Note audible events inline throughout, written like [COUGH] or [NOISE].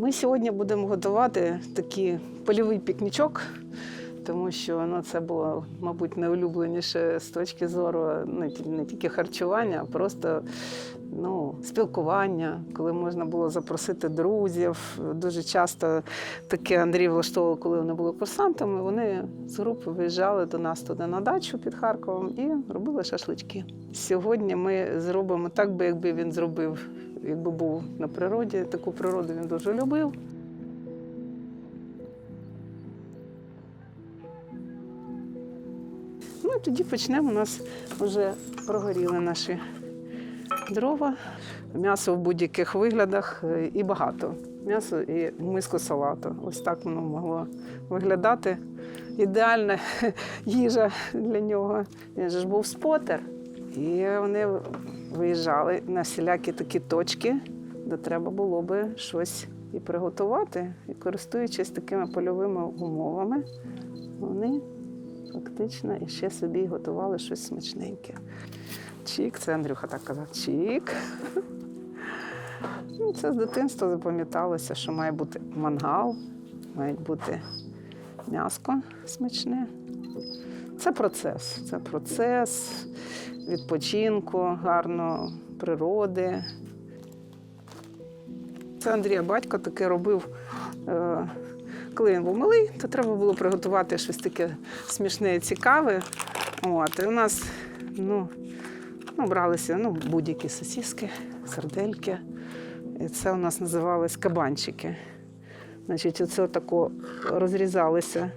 Ми сьогодні будемо готувати такий польовий пікнічок, тому що ну, це було, мабуть, найулюбленіше з точки зору не, тільки харчування, а просто ну, спілкування, коли можна було запросити друзів. Дуже часто таке Андрій влаштовував, коли вони були курсантами. Вони з групи виїжджали до нас туди на дачу під Харковом і робили шашлички. Сьогодні ми зробимо так, би якби він зробив, якби був на природі. Таку природу він дуже любив. Ну і тоді почнемо. У нас вже прогоріли наші дрова, м'ясо в будь-яких виглядах е, і багато. М'ясо і миску салату. Ось так воно могло виглядати. Ідеальна [LAUGHS] їжа для нього. Він же ж був спотер. І вони виїжджали на всілякі такі точки, де треба було би щось і приготувати. І користуючись такими польовими умовами, вони фактично і ще собі готували щось смачненьке. Чік, це Андрюха так казав. Чік. Ну, це з дитинства запам'яталося, що має бути мангал, має бути м'яско смачне. Це процес. Це процес відпочинку, гарно природи. Це Андрія батько таке робив. е, Коли він був малий, то треба було приготувати щось таке смішне і цікаве. От, і у нас ну, ну, бралися ну, будь-які сосиски, сардельки. І це у нас називалось кабанчики. Значить, оце тако розрізалися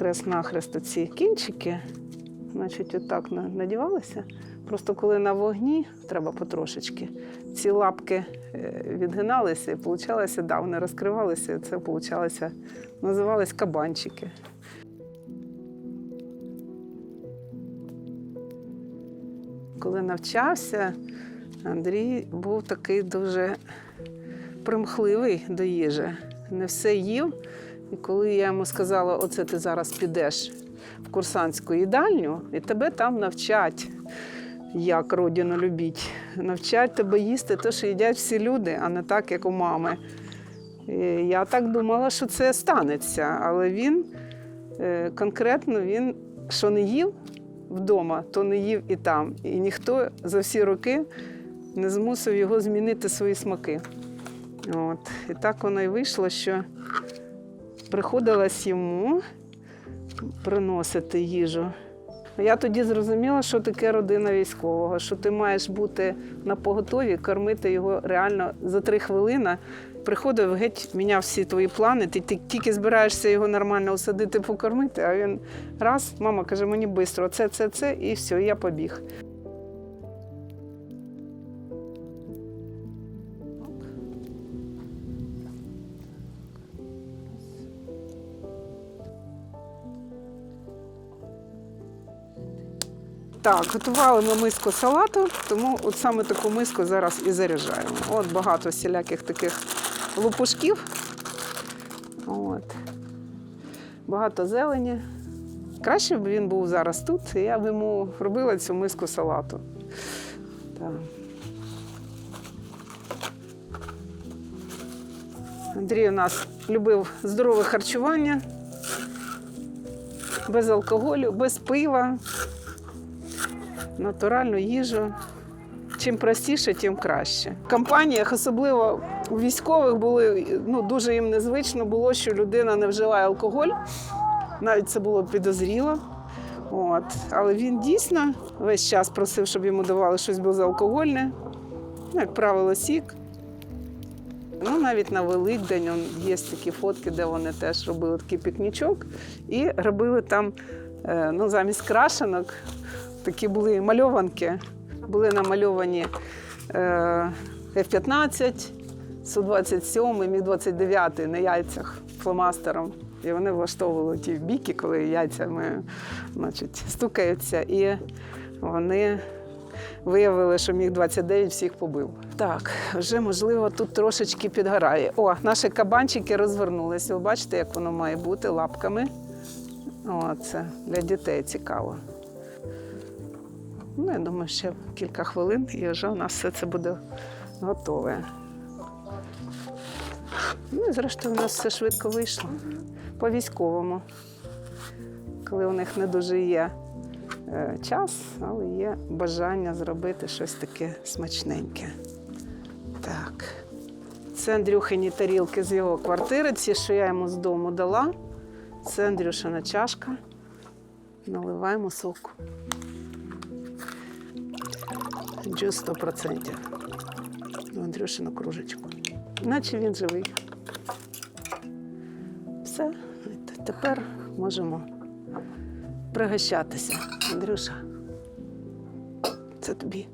хрест-нахрест ці кінчики. Значить, отак на- надівалися. Просто коли на вогні, треба потрошечки, ці лапки е, відгиналися і получалося, да, вони розкривалися, і це получалося, називались кабанчики. Коли навчався, Андрій був такий дуже примхливий до їжі. Не все їв. І коли я йому сказала, оце ти зараз підеш в курсантську їдальню, і тебе там навчать, як родину любіть. Навчать тебе їсти те, що їдять всі люди, а не так, як у мами. І я так думала, що це станеться, але він е, конкретно він що не їв вдома, то не їв і там. І ніхто за всі роки не змусив його змінити свої смаки. От. І так воно і вийшло, що приходилось йому приносити їжу. Я тоді зрозуміла, що таке родина військового, що ти маєш бути на поготові, кормити його реально за три хвилини. Приходив, геть міняв всі твої плани, ти, тільки збираєшся його нормально усадити, покормити, а він раз, мама каже, мені швидко, це, це, це, і все, я побіг. Так, готували ми миску салату, тому от саме таку миску зараз і заряджаємо. От багато всіляких таких лупушків. От. Багато зелені. Краще б він був зараз тут, і я б йому робила цю миску салату. Так. Андрій у нас любив здорове харчування, без алкоголю, без пива натуральну їжу. Чим простіше, тим краще. В компаніях, особливо у військових, були ну дуже їм незвично було, що людина не вживає алкоголь. Навіть це було підозріло. От. Але він дійсно весь час просив, щоб йому давали щось безалкогольне, ну, як правило, сік. Ну, навіть на Великдень є такі фотки, де вони теж робили такий пікнічок і робили там е, ну, замість крашенок такі були мальованки. Були намальовані е, F-15, Су-27, Міг-29 на яйцях фломастером. І вони влаштовували ті біки, коли яйцями значить, стукаються. І вони виявили, що Міг-29 всіх побив. Так, вже можливо тут трошечки підгорає. О, наші кабанчики розвернулися. Ви бачите, як воно має бути лапками. О, це для дітей цікаво. Ну, я думаю, ще кілька хвилин і вже у нас все це буде готове. Ну і зрештою, у нас все швидко вийшло. По військовому. Коли у них не дуже є е, час, але є бажання зробити щось таке смачненьке. Так. Це Андрюхині тарілки з його квартири, ці, що я йому з дому дала. Це Андрюшина чашка. Наливаємо соку. Джус 100%. В Андрюшину кружечку. Наче він живий. Все, тепер можемо пригощатися. Андрюша, це тобі.